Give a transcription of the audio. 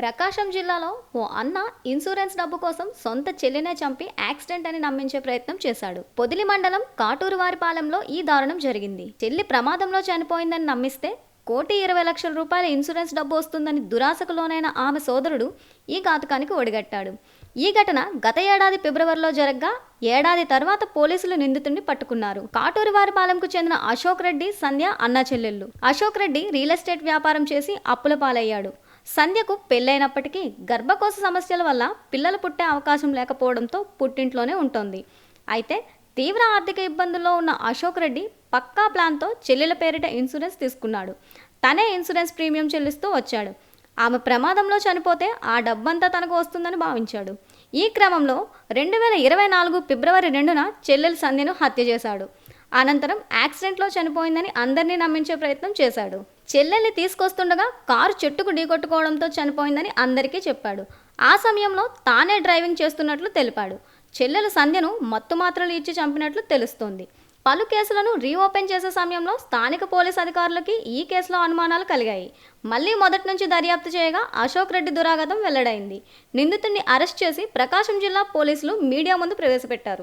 ప్రకాశం జిల్లాలో ఓ అన్న ఇన్సూరెన్స్ డబ్బు కోసం సొంత చెల్లినే చంపి యాక్సిడెంట్ అని నమ్మించే ప్రయత్నం చేశాడు. పొదిలి మండలం కాటూరు వారిపాలెంలో ఈ దారుణం జరిగింది. చెల్లి ప్రమాదంలో చనిపోయిందని నమ్మిస్తే కోటి ఇరవై లక్షల రూపాయల ఇన్సూరెన్స్ డబ్బు వస్తుందని దురాశకులోనైన ఆమె సోదరుడు ఈ ఘాతకానికి ఒడిగట్టాడు. ఈ ఘటన గత ఏడాది ఫిబ్రవరిలో జరగ్గా ఏడాది తర్వాత పోలీసులు నిందితుడిని పట్టుకున్నారు. కాటూరు వారిపాలెంకు చెందిన అశోక్ రెడ్డి సంధ్య అన్న చెల్లెళ్ళు. అశోక్ రెడ్డి రియల్ ఎస్టేట్ వ్యాపారం చేసి అప్పుల పాలయ్యాడు. సంధ్యకు పెళ్ళైనప్పటికీ గర్భకోశ సమస్యల వల్ల పిల్లలు పుట్టే అవకాశం లేకపోవడంతో పుట్టింట్లోనే ఉంటుంది. అయితే తీవ్ర ఆర్థిక ఇబ్బందుల్లో ఉన్న అశోక్ రెడ్డి పక్కా ప్లాన్తో చెల్లెల పేరిట ఇన్సూరెన్స్ తీసుకున్నాడు. తనే ఇన్సూరెన్స్ ప్రీమియం చెల్లిస్తూ వచ్చాడు. ఆమె ప్రమాదంలో చనిపోతే ఆ డబ్బంతా తనకు వస్తుందని భావించాడు. ఈ క్రమంలో రెండు వేల ఇరవై నాలుగు ఫిబ్రవరి రెండున చెల్లెలు సంధ్యను హత్య చేశాడు. అనంతరం యాక్సిడెంట్లో చనిపోయిందని అందరినీ నమ్మించే ప్రయత్నం చేశాడు. చెల్లెల్ని తీసుకొస్తుండగా కారు చెట్టుకు ఢీకొట్టుకోవడంతో చనిపోయిందని అందరికీ చెప్పాడు. ఆ సమయంలో తానే డ్రైవింగ్ చేస్తున్నట్లు తెలిపాడు. చెల్లెలు సంధ్యను మత్తు మాత్రలు ఇచ్చి చంపినట్లు తెలుస్తోంది. పలు కేసులను రీఓపెన్ చేసే సమయంలో స్థానిక పోలీస్ అధికారులకి ఈ కేసులో అనుమానాలు కలిగాయి. మళ్ళీ మొదటి నుంచి దర్యాప్తు చేయగా అశోక్ రెడ్డి దురాగతం వెల్లడైంది. నిందితుడిని అరెస్ట్ చేసి ప్రకాశం జిల్లా పోలీసులు మీడియా ముందు ప్రవేశపెట్టారు.